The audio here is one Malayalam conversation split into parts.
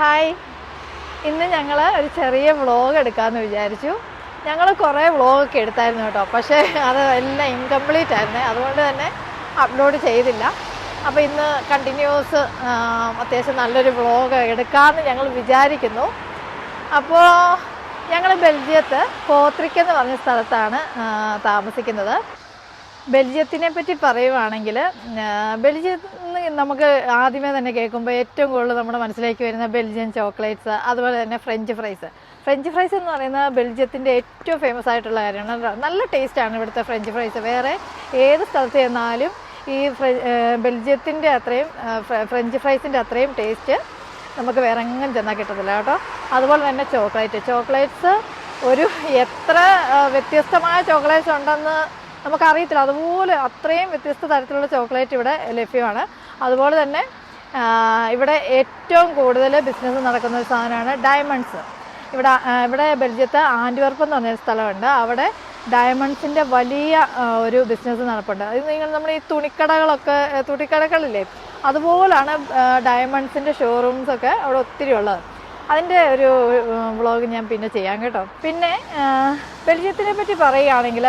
ഹായ് ഇന്ന് ഞങ്ങൾ ഒരു ചെറിയ വ്ളോഗ് എടുക്കാമെന്ന് വിചാരിച്ചു. ഞങ്ങൾ കുറേ വ്ളോഗൊക്കെ എടുത്തായിരുന്നു കേട്ടോ. പക്ഷേ അത് എല്ലാം ഇൻകംപ്ലീറ്റ് ആയിരുന്നേ. അതുകൊണ്ട് തന്നെ അപ്ലോഡ് ചെയ്തില്ല. അപ്പോൾ ഇന്ന് കണ്ടിന്യൂസ് അത്യാവശ്യം നല്ലൊരു വ്ളോഗ് എടുക്കാമെന്ന് ഞങ്ങൾ വിചാരിക്കുന്നു. അപ്പോൾ ഞങ്ങൾ ബെൽജിയത്ത് കോത്രിക്കെന്ന് പറഞ്ഞ സ്ഥലത്താണ് താമസിക്കുന്നത്. ബെൽജിയത്തിനെ പറ്റി പറയുവാണെങ്കിൽ ബെൽജിയം നമുക്ക് ആദ്യമേ തന്നെ കേൾക്കുമ്പോൾ ഏറ്റവും കൂടുതൽ നമ്മുടെ മനസ്സിലേക്ക് വരുന്ന ബെൽജിയൻ ചോക്ലേറ്റ്സ് അതുപോലെ തന്നെ ഫ്രഞ്ച് ഫ്രൈസ്. ഫ്രഞ്ച് ഫ്രൈസ് എന്ന് പറയുന്നത് ബെൽജിയത്തിന്റെ ഏറ്റവും ഫേമസ് ആയിട്ടുള്ള കാര്യമാണ്. നല്ല ടേസ്റ്റാണ് ഇവിടുത്തെ ഫ്രഞ്ച് ഫ്രൈസ്. വേറെ ഏത് സ്ഥലത്ത് ചെന്നാലും ഈ ബെൽജിയത്തിന്റെ അത്രയും ഫ്രഞ്ച് ഫ്രൈസിന്റെ അത്രയും ടേസ്റ്റ് നമുക്ക് വേറെ എങ്ങും ചെന്നാൽ കിട്ടത്തില്ല കേട്ടോ. അതുപോലെ തന്നെ ചോക്ലേറ്റ്. ചോക്ലേറ്റ്സ് ഒരു എത്ര വ്യത്യസ്തമായ ചോക്ലേറ്റ്സ് ഉണ്ടെന്ന് നമുക്കറിയത്തില്ല. അതുപോലെ അത്രയും വ്യത്യസ്ത തരത്തിലുള്ള ചോക്ലേറ്റ് ഇവിടെ ലഭ്യമാണ്. അതുപോലെ തന്നെ ഇവിടെ ഏറ്റവും കൂടുതൽ ബിസിനസ് നടക്കുന്ന ഒരു സാധനമാണ് ഡയമണ്ട്സ് ഇവിടെ ഇവിടെ ബെൽജിയത്ത് ആൻഡ്വർപ്പ് എന്ന് പറഞ്ഞൊരു സ്ഥലമുണ്ട്. അവിടെ ഡയമണ്ട്സിന്റെ വലിയ ഒരു ബിസിനസ് നടപ്പുണ്ട്. അത് നിങ്ങൾ നമ്മൾ ഈ തുണിക്കടകളൊക്കെ തുണിക്കടകളില്ലേ? അതുപോലാണ് ഡയമണ്ട്സിന്റെ ഷോറൂംസൊക്കെ അവിടെ ഒത്തിരി ഉള്ളത്. അതിന്റെ ഒരു വ്ളോഗ് ഞാൻ പിന്നെ ചെയ്യാം കേട്ടോ. പിന്നെ ബെൽജിയത്തിനെ പറ്റി പറയുകയാണെങ്കിൽ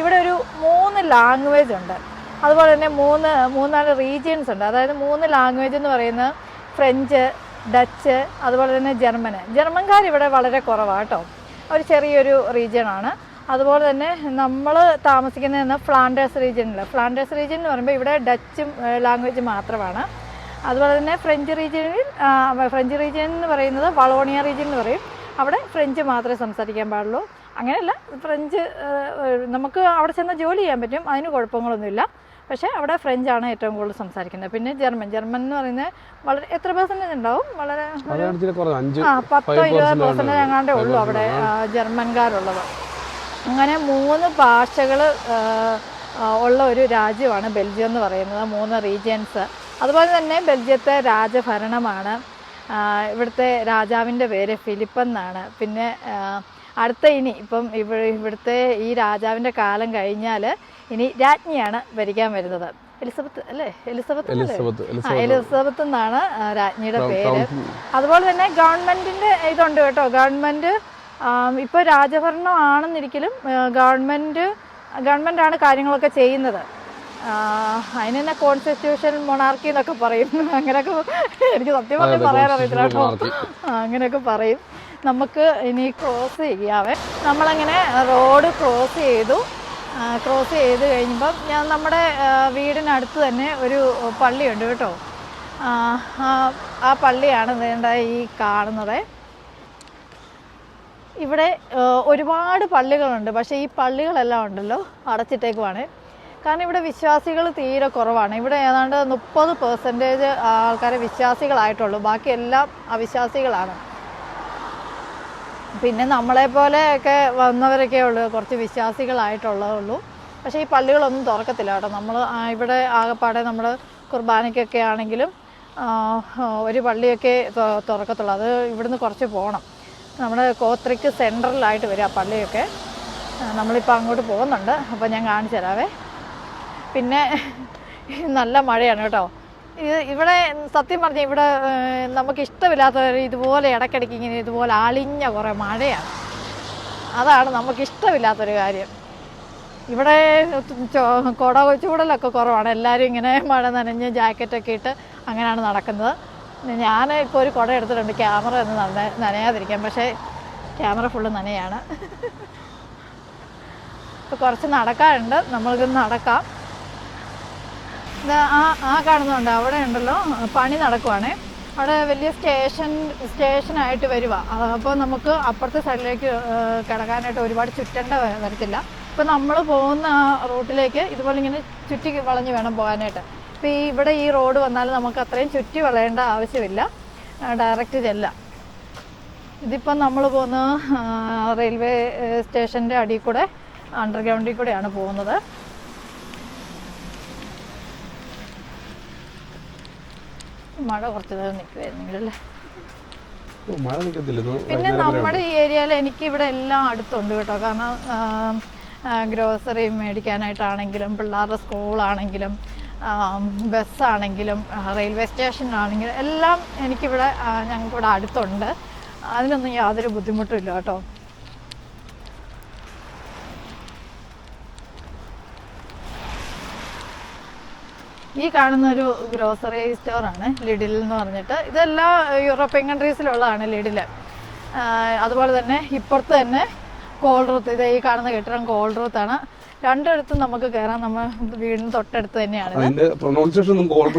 ഇവിടെ ഒരു മൂന്ന് ലാംഗ്വേജ് ഉണ്ട്. അതുപോലെ തന്നെ മൂന്ന് മൂന്നാൽ റീജിയൻസ് ഉണ്ട്. അതായത് മൂന്ന് ലാംഗ്വേജ് എന്ന് പറയുന്നത് ഫ്രഞ്ച് ഡച്ച് അതുപോലെ തന്നെ ജർമ്മന് ജർമ്മൻകാർ ഇവിടെ വളരെ കുറവാണ് കേട്ടോ. ഒരു ചെറിയൊരു റീജിയനാണ് അതുപോലെ തന്നെ നമ്മൾ താമസിക്കുന്നതെന്ന് ഫ്ലാൻഡേഴ്സ് റീജിയനിൽ ഫ്ലാൻഡേഴ്സ് റീജിയൻ എന്ന് പറയുമ്പോൾ ഇവിടെ ഡച്ചും ലാംഗ്വേജ് മാത്രമാണ്. അതുപോലെ തന്നെ ഫ്രഞ്ച് റീജിയനിൽ ഫ്രഞ്ച് റീജിയൻ എന്ന് പറയുന്നത് വളോണിയ റീജിയൻ എന്ന് പറയും. അവിടെ ഫ്രഞ്ച് മാത്രമേ സംസാരിക്കാൻ പാടുള്ളൂ. അങ്ങനെയല്ല ഫ്രഞ്ച് നമുക്ക് അവിടെ ചെന്ന് ജോലി ചെയ്യാൻ പറ്റും. അതിന് കുഴപ്പങ്ങളൊന്നുമില്ല. പക്ഷേ അവിടെ ഫ്രഞ്ചാണ് ഏറ്റവും കൂടുതൽ സംസാരിക്കുന്നത്. പിന്നെ ജർമ്മൻ ജർമ്മൻ എന്ന് പറയുന്നത് വളരെ എത്ര പെർസെന്റേജ് ഉണ്ടാവും? വളരെ ആ പത്തോ ഇരുപത് പെർസെന്റേജ് എങ്ങാണ്ടേ ഉള്ളൂ അവിടെ ജർമ്മൻകാരുള്ളത് അങ്ങനെ മൂന്ന് ഭാഷകൾ ഉള്ള ഒരു രാജ്യമാണ് ബെൽജിയം എന്ന് പറയുന്നത്. മൂന്ന് റീജിയൻസ് അതുപോലെ തന്നെ ബെൽജിയത്തെ രാജഭരണമാണ്. ഇവിടുത്തെ രാജാവിന്റെ പേര് ഫിലിപ്പ് എന്നാണ്. പിന്നെ അടുത്ത ഇനി ഇപ്പം ഇവ ഇവിടുത്തെ ഈ രാജാവിന്റെ കാലം കഴിഞ്ഞാൽ ഇനി രാജ്ഞിയാണ് ഭരിക്കാൻ വരുന്നത്. എലിസബത്ത് അല്ലേ? എലിസബത്ത്? എലിസബത്ത് എന്നാണ് രാജ്ഞിയുടെ പേര്. അതുപോലെ തന്നെ ഗവൺമെന്റിന്റെ ഇതുണ്ട് കേട്ടോ. ഗവൺമെന്റ് ഇപ്പോൾ രാജഭരണം ആണെന്നിരിക്കലും ഗവൺമെന്റ് ഗവൺമെന്റ് ആണ് കാര്യങ്ങളൊക്കെ ചെയ്യുന്നത്. അതിന് തന്നെ കോൺസ്റ്റിറ്റ്യൂഷൻ മൊണാർക്കി എന്നൊക്കെ പറയും. അങ്ങനെയൊക്കെ എനിക്ക് സത്യം പറഞ്ഞ് പറയാൻ അറിയത്തില്ല കേട്ടോ. അങ്ങനെയൊക്കെ പറയും. നമുക്ക് ഇനി ക്രോസ് ചെയ്യാവേ. നമ്മളങ്ങനെ റോഡ് ക്രോസ് ചെയ്തു. ക്രോസ് ചെയ്ത് കഴിയുമ്പം ഞാൻ നമ്മുടെ വീടിനടുത്ത് തന്നെ ഒരു പള്ളിയുണ്ട് കേട്ടോ. ആ, പള്ളിയാണ് വേണ്ട ഈ കാണുന്നത്. ഇവിടെ ഒരുപാട് പള്ളികളുണ്ട്. പക്ഷേ ഈ പള്ളികളെല്ലാം ഉണ്ടല്ലോ അടച്ചിട്ടേക്കുവാണ്. കാരണം ഇവിടെ വിശ്വാസികൾ തീരെ കുറവാണ്. ഇവിടെ ഏതാണ്ട് മുപ്പത് പെർസെന്റേജ് ആൾക്കാരെ വിശ്വാസികളായിട്ടുള്ളൂ. ബാക്കി എല്ലാം അവിശ്വാസികളാണ്. പിന്നെ നമ്മളെ ഒക്കെ വന്നവരൊക്കെ ഉള്ളൂ. കുറച്ച് വിശ്വാസികളായിട്ടുള്ളതുള്ളൂ പക്ഷേ ഈ പള്ളികളൊന്നും തുറക്കത്തില്ല കേട്ടോ. നമ്മൾ ഇവിടെ ആകെപ്പാടെ നമ്മൾ കുർബാനയ്ക്കൊക്കെ ആണെങ്കിലും ഒരു പള്ളിയൊക്കെ തുറക്കത്തുള്ളൂ. അത് ഇവിടുന്ന് കുറച്ച് പോകണം നമ്മുടെ കോത്രിക്ക് സെൻട്രലായിട്ട് വരും ആ പള്ളിയൊക്കെ. നമ്മളിപ്പോൾ അങ്ങോട്ട് പോകുന്നുണ്ട്. അപ്പോൾ ഞാൻ കാണിച്ചു തരാവേ. പിന്നെ നല്ല മഴയാണ് കേട്ടോ. ഇത് ഇവിടെ സത്യം പറഞ്ഞ ഇവിടെ നമുക്ക് ഇഷ്ടമില്ലാത്ത ഇതുപോലെ ഇടയ്ക്കിടയ്ക്ക് ഇങ്ങനെ ഇതുപോലെ അളിഞ്ഞ കുറേ മഴയാണ്. അതാണ് നമുക്ക് ഇഷ്ടമില്ലാത്തൊരു കാര്യം. ഇവിടെ കുട ചൂടലൊക്കെ കുറവാണ്. എല്ലാവരും ഇങ്ങനെ മഴ നനഞ്ഞ് ജാക്കറ്റൊക്കെ ഇട്ട് അങ്ങനെയാണ് നടക്കുന്നത്. ഞാൻ ഇപ്പോൾ ഒരു കുട എടുത്തിട്ടുണ്ട്. ക്യാമറ ഒന്ന് നന നനയാതിരിക്കാൻ. പക്ഷേ ക്യാമറ ഫുള്ള് നനയാണ്. ഇപ്പോൾ കുറച്ച് നടക്കാറുണ്ട് നമ്മൾക്ക് നടക്കാം. ആ ആ കാണുന്നുണ്ട്. അവിടെ ഉണ്ടല്ലോ പണി നടക്കുവാണേ. അവിടെ വലിയ സ്റ്റേഷൻ സ്റ്റേഷനായിട്ട് വരുക അപ്പോൾ നമുക്ക് അപ്പുറത്തെ സൈഡിലേക്ക് കിടക്കാനായിട്ട് ഒരുപാട് ചുറ്റേണ്ട വരത്തില്ല. ഇപ്പോൾ നമ്മൾ പോകുന്ന ആ റൂട്ടിലേക്ക് ഇതുപോലെ ഇങ്ങനെ ചുറ്റി വളഞ്ഞ് വേണം പോകാനായിട്ട്. ഇപ്പം ഈ ഇവിടെ ഈ റോഡ് വന്നാൽ നമുക്ക് അത്രയും ചുറ്റി വളയേണ്ട ആവശ്യമില്ല. ഡയറക്റ്റ് ചെല്ലാം. ഇതിപ്പം നമ്മൾ പോകുന്ന റെയിൽവേ സ്റ്റേഷന്റെ അടിയിൽ കൂടെ അണ്ടർഗ്രൗണ്ടിൽ കൂടെയാണ് പോകുന്നത്. മഴ കുറച്ച് നേരം നിൽക്കുമായിരുന്നെങ്കിലല്ലേ മഴ നിൽക്കത്തില്ല പിന്നെ നമ്മുടെ ഈ ഏരിയയിൽ എനിക്ക് ഇവിടെ എല്ലാം അടുത്തുണ്ട് കേട്ടോ. കാരണം ഗ്രോസറി മേടിക്കാനായിട്ടാണെങ്കിലും പിള്ളേരുടെ സ്കൂളാണെങ്കിലും ബസ്സാണെങ്കിലും റെയിൽവേ സ്റ്റേഷനാണെങ്കിലും എല്ലാം എനിക്കിവിടെ ഞങ്ങൾക്കിവിടെ അടുത്തുണ്ട്. അതിനൊന്നും യാതൊരു ബുദ്ധിമുട്ടും ഇല്ല കേട്ടോ. ഈ കാണുന്ന ഒരു ഗ്രോസറി സ്റ്റോറാണ് ലിഡിൽ എന്ന് പറഞ്ഞിട്ട്. ഇതെല്ലാം യൂറോപ്യൻ കൺട്രീസിലുള്ളതാണ് ലിഡിൽ അതുപോലെ തന്നെ ഇപ്പുറത്ത് തന്നെ കോൾറൂത്ത് ഇത് ഈ കാണുന്ന കെട്ടിടം കോൾറൂത്താണ് രണ്ടിടത്തും നമുക്ക് കയറാം നമ്മൾ വീടിന് തൊട്ടടുത്ത് തന്നെയാണ് അതിന്റെ പ്രൊണൗൺസിയേഷൻ നമ്മുടെ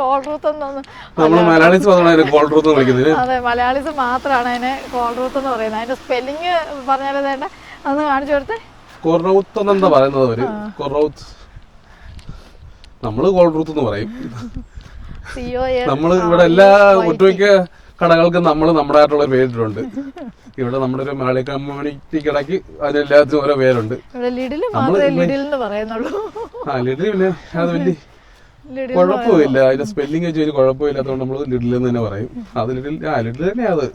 കോൾറൂത്ത് എന്നൊന്നും നമ്മൾ മലയാളീസ് മാത്രമാണ് അതിനെ കോൾഡ് റൂത്ത് വിളിക്കുന്നത്. അതെ മലയാളീസ് മാത്രമാണ് അതിനെ കോൾറൂത്ത് എന്ന് പറയുന്നത്. അതിന്റെ സ്പെല്ലിങ് പറഞ്ഞാലേ വേണ്ട അതൊന്ന് കാണിച്ചു കൊടുത്തേ. കൊറൗത്ത് എന്നെന്താ പറയുന്നത് അവർ. കൊറൗത്ത് നമ്മൾ കോൾഡ്രൂത്ത് എന്ന് പറയും. സി നമ്മൾ ഇവിടെ എല്ലാ ഒട്ടുമിക്ക കടകൾക്കും നമ്മൾ നമ്മുടെ ആയിട്ടുള്ള പേരിട്ടുണ്ട്. ഇവിടെ നമ്മുടെ ഒരു മലയാളി കമ്മ്യൂണിറ്റിക്ക് കിടക്കി അതിനെല്ലാത്തിനും ഓരോ പേരുണ്ട്. ആ ലിഡിൽ പിന്നെ അത് വലിയ ലിഡിൽ കുഴപ്പമില്ല. അതിന്റെ സ്പെല്ലിംഗ് വെച്ച് വലിയ കുഴപ്പമില്ലാത്തതുകൊണ്ട് നമ്മൾ ലിഡിൽ എന്ന് തന്നെ പറയും. അത് ലിഡിൽ ആ ലിഡിൽ തന്നെയാ അത്.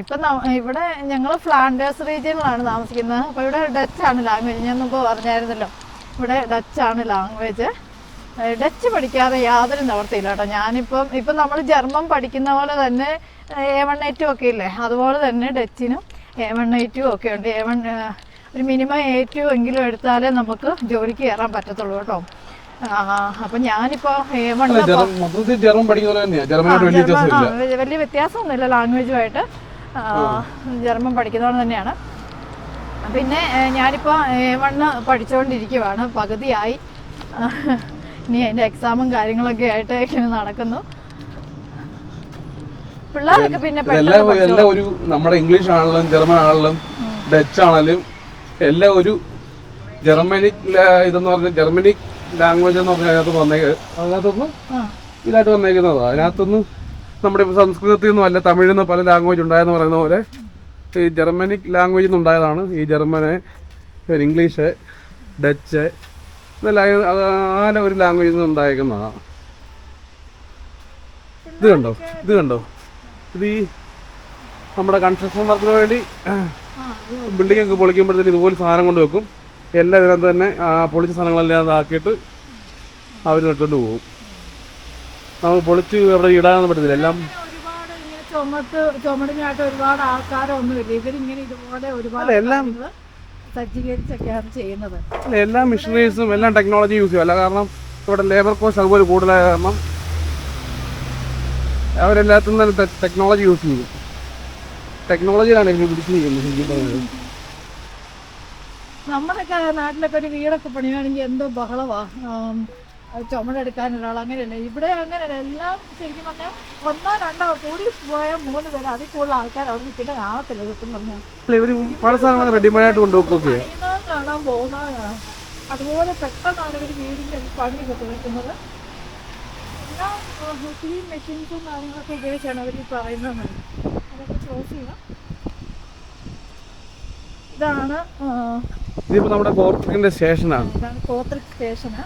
ഇപ്പൊ ഇവിടെ ഞങ്ങൾ ഫ്ലാൻഡേഴ്സ് റീജിയനിലാണ് താമസിക്കുന്നത്. അപ്പൊ ഇവിടെ ഡച്ച് ആണ് ലാംഗ്വേജ് ഞാൻ മുമ്പ് പറഞ്ഞായിരുന്നല്ലോ. ഇവിടെ ഡച്ച് ആണ് ലാംഗ്വേജ് ഡച്ച് പഠിക്കാതെ യാതൊരു നിവർത്തിയില്ല കേട്ടോ. ഞാനിപ്പം ഇപ്പം നമ്മൾ ജർമ്മൻ പഠിക്കുന്ന പോലെ തന്നെ എ വൺ എയ്റ്റും ഒക്കെ ഇല്ലേ? അതുപോലെ തന്നെ ഡച്ചിനും എ വൺ എയ്റ്റും ഒക്കെ ഉണ്ട്. എ വൺ ഒരു മിനിമം എ ടു എങ്കിലും എടുത്താലേ നമുക്ക് ജോലിക്ക് കയറാൻ പറ്റത്തുള്ളൂ കേട്ടോ. അപ്പൊ ഞാനിപ്പോ വലിയ വ്യത്യാസമൊന്നുമില്ല ലാംഗ്വേജുമായിട്ട് ജർമ്മൻ പഠിക്കുന്നതുകൊണ്ട് തന്നെയാണ്. പിന്നെ ഞാനിപ്പോൾ വണ്ണ് പഠിച്ചുകൊണ്ടിരിക്കുവാണ് പകുതിയായി. ഇനി അതിന്റെ എക്സാമും കാര്യങ്ങളൊക്കെ ആയിട്ട് ഇങ്ങനെ നടക്കുന്നു. പിള്ളേരൊക്കെ പിന്നെ എല്ലാം ഒരു നമ്മുടെ ഇംഗ്ലീഷ് ആണെങ്കിലും ജർമ്മൻ ആണെങ്കിലും ഡച്ച് ആണെങ്കിലും എല്ലാം ഒരു ജർമ്മനിക് ലാ- ഇതെന്ന് പറഞ്ഞ ജർമ്മനിക് ലാംഗ്വേജ് എന്ന് പറഞ്ഞാൽ അതിനകത്ത് വന്നേക്ക് അതിനകത്തൊന്ന് ഇതായിട്ട് വന്നേക്കുന്നതാണ് അതിനകത്തൊന്ന് നമ്മുടെ ഇപ്പോൾ സംസ്കൃതത്തിൽ നിന്നും അല്ല തമിഴിൽ നിന്ന് പല ലാംഗ്വേജ് ഉണ്ടായെന്ന് പറയുന്ന പോലെ ഈ ജർമ്മനിക് ലാംഗ്വേജിൽ നിന്ന് ഉണ്ടായതാണ് ഈ ജർമ്മന് ഇംഗ്ലീഷ് ഡച്ച് ഇതെല്ലാം ആ ഒരു ലാംഗ്വേജിൽ നിന്ന് ഉണ്ടായേക്കുന്നതാണ്. ഇത് കണ്ടോ? ഇത് കണ്ടോ? ഇത് ഈ നമ്മുടെ കൺസ്ട്രക്ഷൻ വർക്കിന് വേണ്ടി ബിൽഡിംഗ് ഒക്കെ പൊളിക്കുമ്പോഴത്തേക്ക് ഇതുപോലെ സാധനം കൊണ്ട് വെക്കും. എല്ലാം ഇതിനകത്ത് തന്നെ പൊളിച്ച സാധനങ്ങളെല്ലാം ഇതാക്കിയിട്ട് അവർ നട്ടുകൊണ്ട് പോകും. നമുക്ക് പൊളിച്ച് അവിടെ ഇടാനൊന്നും പറ്റത്തില്ല. എല്ലാം ചുമട്ട് ചുമടിനായിട്ട് ഒരുപാട് ആൾക്കാരൊന്നുമില്ല. ഇവരിങ്ങനെ ഇതുപോലെ ഒരുപാട് എല്ലാം- സജ്ജീകരിച്ചൊക്കെയാണ് ചെയ്യുന്നത്. അല്ല, എല്ലാ മെഷീനറീസും എല്ലാം ടെക്നോളജി യൂസ് ചെയ്യും. അല്ല കാരണം ഇവിടെ ലേബർ കോസ്റ്റ് അതുപോലെ കൂടുതലായ കാരണം അവരെല്ലാത്തും തന്നെ ടെക്നോളജി യൂസ് ചെയ്യും. ടെക്നോളജിയിലാണ് ഇവർ പിടിച്ചിരിക്കുന്നത്. നമ്മുടെയൊക്കെ നാട്ടിലൊക്കെ ഒരു വീടൊക്കെ പണിയുകയാണെങ്കിൽ എന്തോ ബഹളവാ. ചുമടെടുക്കാൻ ഒരാൾ അങ്ങനെയല്ല? ഇവിടെ അങ്ങനെയല്ല? എല്ലാം ശരിക്കും പറഞ്ഞാൽ ഒന്നോ രണ്ടോ കൂടി പോയാൽ മൂന്ന് പേര് അതിൽ കൂടുതൽ ആൾക്കാർ അവിടെ നിൽക്കേണ്ട കാണത്തില്ല സത്യം പറഞ്ഞാൽ കാണാൻ പോകുന്നത് അതുപോലെ പെട്ടെന്നാണ് ഇവർ വീടിന്റെ പണി കിട്ടുന്നത് എല്ലാം ഒത്തിരി മെഷീൻസും കാര്യങ്ങളൊക്കെ ഉപയോഗിച്ചാണ് അവർ പറയുന്നത്. അതൊക്കെ ക്ലോസ് ചെയ്യാം ഇതാണ് ഇതിപ്പോ നമ്മുടെ കോർപ്പറേറ്റിന്റെ സ്റ്റേഷനാണ്. ഇതാണ് കോത്രിക് സ്റ്റേഷന്.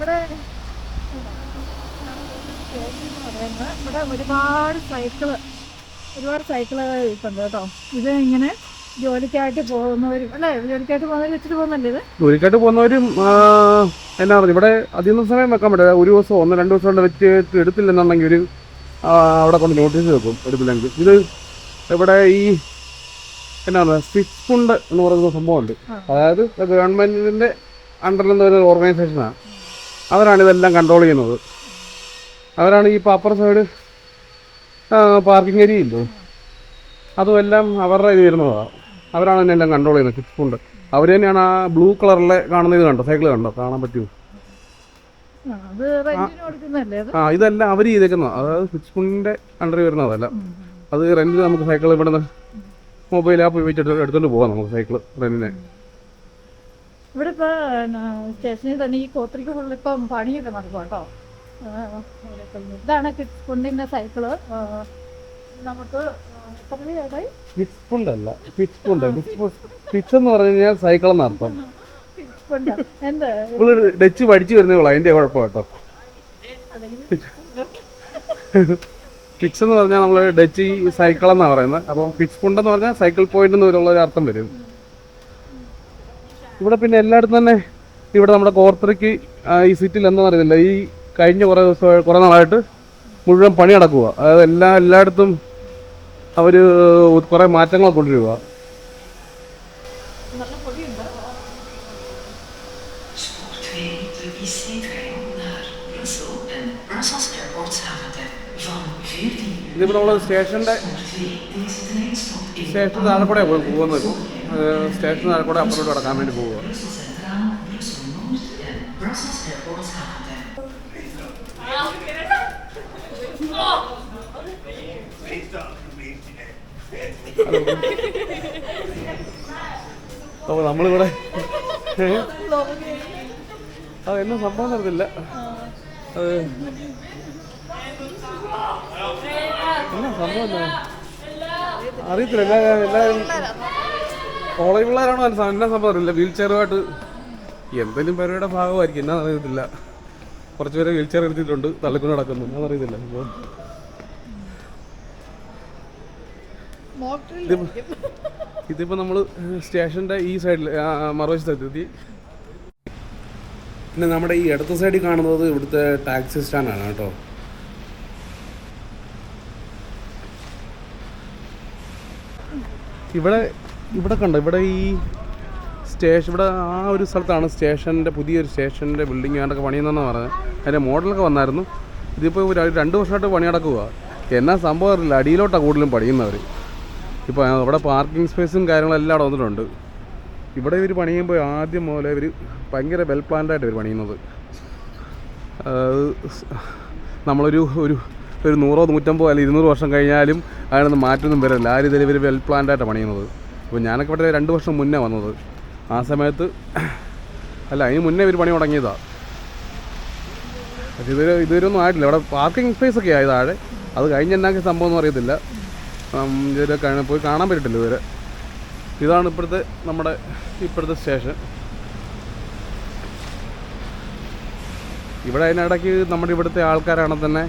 ഇവിടെ ഇവിടെ ഒരുപാട് സൈക്കിൾ ഒരുപാട് സൈക്കിളുകൾ ഇരിപ്പുണ്ട് കേട്ടോ. ഇത് ഇങ്ങനെ ജോലിക്കായിട്ട് പോകുന്നവരും അല്ലേ? ജോലിക്കായിട്ട് പോകുന്നവർ വെച്ചിട്ട് പോകുന്നല്ലേ ഇത്? ജോലിക്കായിട്ട് പോകുന്നവരും എന്നാ പറഞ്ഞു ഇവിടെ അധികം സമയം വെക്കാൻ പറ്റില്ല. ഒരു ദിവസം ഒന്ന് രണ്ട് ദിവസം കൊണ്ട് വെച്ച് എടുത്തില്ലെന്നുണ്ടെങ്കിൽ ഒരു അവിടെ കൊണ്ട് നോട്ടീസ് വെക്കും എടുത്തില്ലെങ്കിൽ. ഇത് ഇവിടെ ഈ എന്നാ പറയുക സ്വിച്ച് ഫുണ്ട് എന്ന് പറയുന്ന സംഭവമുണ്ട്. അതായത് ഗവൺമെന്റിന്റെ അണ്ടറിൽ നിന്ന് വരുന്ന ഓർഗനൈസേഷനാണ്. അവരാണ് ഇതെല്ലാം കൺട്രോൾ ചെയ്യുന്നത്. അവരാണ് ഈ അപ്പർ സൈഡ് പാർക്കിംഗ് ഏരിയ ഇല്ലോ? അതും എല്ലാം അവരുടെ ഇത് വരുന്നതാണ് അവരാണ് ഇതിനെല്ലാം കൺട്രോൾ ചെയ്യുന്നത് സ്വിച്ച് ഉണ്ട് അവർ തന്നെയാണ് ആ ബ്ലൂ കളറിലെ കാണുന്ന ഇത് കണ്ടോ? സൈക്കിൾ കണ്ടോ? കാണാൻ പറ്റുമോ? ആ, ഇതെല്ലാം അവർ ചെയ്തേക്കുന്നത് അതായത് സ്വിച്ച് ഫണ്ടിന്റെ അണ്ടറിൽ വരുന്നതല്ല അത് റെന്റിന് നമുക്ക് സൈക്കിൾ ഇവിടെ നിന്ന് മൊബൈൽ ആപ്പ് വെച്ചിട്ട് എടുത്തോണ്ട് പോവാം നമുക്ക് സൈക്കിൾ റെന്റിന് ഇവിടെ ഇപ്പൊ സ്റ്റേഷനിൽ തന്നെ ഈ കോത്രിക്ക് ഫുള്ള് ഇപ്പം പണിയൊക്കെ നടക്കും കേട്ടോ. ഇതാണ് കിഡ്സ് ഫണ്ടിന്റെ സൈക്കിൾ നമുക്ക് ഫണ്ട് എന്ന് പറഞ്ഞു കഴിഞ്ഞാൽ സൈക്കിൾ ഡച്ച് പഠിച്ചു വരുന്നേ ഉള്ളൂ അതിന്റെ കുഴപ്പം കേട്ടോ. ഫിക്സ് എന്ന് പറഞ്ഞാൽ നമ്മൾ ഡച്ച് സൈക്കിൾ എന്നാണ് പറയുന്നത്. അപ്പോൾ ഫിക്സ് ഫുണ്ട് എന്ന് പറഞ്ഞാൽ സൈക്കിൾ പോയിന്റ് എന്നുള്ള ഒരു അർത്ഥം വരും. ഇവിടെ പിന്നെ എല്ലായിടത്തും തന്നെ ഇവിടെ നമ്മുടെ കോർത്തറയ്ക്ക് ഈ സിറ്റിയിൽ എന്താണെന്ന് അറിയുന്നില്ല ഈ കഴിഞ്ഞ കുറേ ദിവസം കുറേ നാളായിട്ട് മുഴുവൻ പണി നടക്കുക. അതായത് എല്ലാ എല്ലായിടത്തും അവർ കുറേ മാറ്റങ്ങൾ കൊണ്ടുവരിക. Spoor 2, de IC-trein naar Brussel en Brussels Airport Zaventem 14 uur. ഇതിപ്പോൾ നമ്മൾ സ്റ്റേഷന്റെ Spoor 2, deze trein stopt in station താഴെ കൂടെ പോകുന്നത് സ്റ്റേഷൻ താഴെ കൂടെ അപ്പുറത്തോട്ട് കടക്കാൻ വേണ്ടി പോവുക. അപ്പോൾ നമ്മളിവിടെ അതെന്നും അത് എന്നാ സംഭവം നടത്തില്ല അത് എന്നാ സംഭവം അറിയത്തില്ല. എല്ലാ എല്ലാവരും കോളേജ് പിള്ളേരാണോ എന്നാ സംഭവം അറിയില്ല. വീൽ ചെയറുമായിട്ട് എന്തെങ്കിലും പരിപാടിയുടെ ഭാഗമായിരിക്കും. എന്നാ അറിയത്തില്ല. കുറച്ച് പേരെ വീൽ ചെയർ എടുത്തിട്ടുണ്ട്. തള്ളിക്കൊണ്ട് നടക്കുന്നു. എന്നാ അറിയത്തില്ല. ഇപ്പോൾ ഇതിപ്പോൾ നമ്മൾ സ്റ്റേഷന്റെ ഈ സൈഡിൽ മറുവശത്തെത്തി. പിന്നെ നമ്മുടെ ഈ ഇടത്ത സൈഡിൽ കാണുന്നത് ഇവിടുത്തെ ടാക്സി സ്റ്റാൻഡാണ് കേട്ടോ. ഇവിടെ ഇവിടെ കണ്ടോ? ഇവിടെ ഈ സ്റ്റേഷൻ ഇവിടെ ആ ഒരു സ്ഥലത്താണ് സ്റ്റേഷന്റെ പുതിയൊരു സ്റ്റേഷന്റെ ബിൽഡിംഗ് ആണ്ടൊക്കെ പണിയുന്നതെന്ന് പറഞ്ഞത്. അതിന്റെ മോഡലൊക്കെ വന്നായിരുന്നു. ഇതിപ്പോൾ ഒരു രണ്ട് വർഷമായിട്ട് പണി നടക്കുക എന്നാ സംഭവം അറിയില്ല. അടിയിലോട്ടാണ് കൂടുതലും പണിയുന്നവർ ഇപ്പോൾ അവിടെ പാർക്കിംഗ് സ്പേസും കാര്യങ്ങളെല്ലാം അവിടെ വന്നിട്ടുണ്ട്. ഇവിടെ ഇവർ പണിയുമ്പോൾ ആദ്യം മുതലേ ഇവർ ഭയങ്കര വെൽ പ്ലാൻഡായിട്ട് ഇവർ പണിയുന്നത്. നമ്മളൊരു ഒരു ഒരു നൂറോ നൂറ്റമ്പോ അല്ലെങ്കിൽ ഇരുന്നൂറ് വർഷം കഴിഞ്ഞാലും അതിനൊന്നും മാറ്റൊന്നും വരില്ല. ആ രീതിയിൽ ഇവർ വെൽ പ്ലാൻഡായിട്ട് പണിയുന്നത്. അപ്പോൾ ഞാനൊക്കെ ഇവിടെ രണ്ട് വർഷം മുന്നേ വന്നത്. ആ സമയത്ത് അല്ല അതിന് മുന്നേ ഇവർ പണി തുടങ്ങിയതാണ് പക്ഷേ ഇതുവരെ ഇതുവരെയൊന്നും ആയിട്ടില്ല. ഇവിടെ പാർക്കിംഗ് സ്പേസ് ഒക്കെ ആയി താഴെ. അത് കഴിഞ്ഞ് എന്നാക്കി സംഭവം ഒന്നും അറിയത്തില്ല. ഇതുവരെ പോയി കാണാൻ പറ്റിട്ടില്ല ഇതുവരെ. ഇതാണ് ഇപ്പോഴത്തെ നമ്മുടെ ഇപ്പോഴത്തെ സ്റ്റേഷൻ ഇവിടെ അതിനിടയ്ക്ക് നമ്മുടെ ഇവിടുത്തെ ആൾക്കാരാണെങ്കിൽ തന്നെ